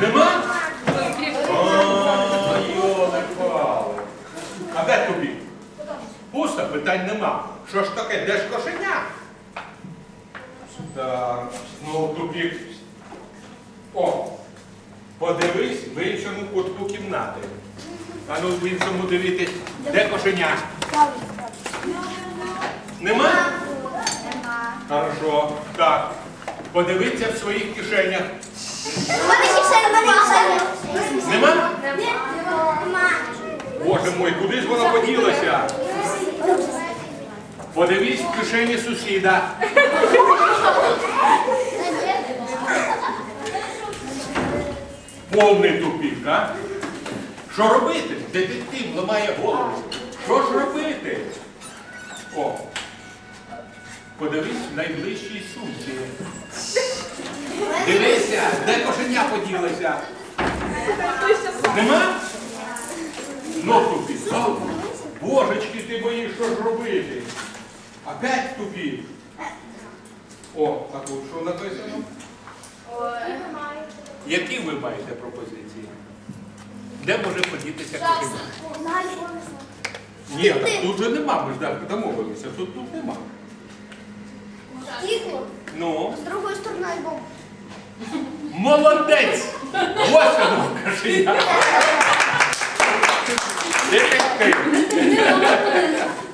Нема? Ой, йоли пали. А де тобі? Пусто, питань нема. Що ж таке, де ж кошеня? Так, знову тупік. О, подивись в іншому кутку кімнати. А ну в іншому дивитись, де кошеня? Нема? Хорошо. Так. Подивіться в своїх кишенях. Нема? Боже мой, куди ж вона поділася? Подивись в кишені сусіда. Повний тупік, а? Що робити? Детектив ламає голову. Що ж робити? О. Подивись в найближчій сумці. Дивися, де кошеня поділася. Нема? Ну тупі. Божечки ти мої, що ж робити? Опять тупі. О, а тут що написано? Які ви маєте пропозиції? Де може подітися кошеня? Ні, так тут же нема, ми ж так домовилися, тут тут нема. Ну, З другої сторони альбом. молодець! Ось воно кошеня. Детектив.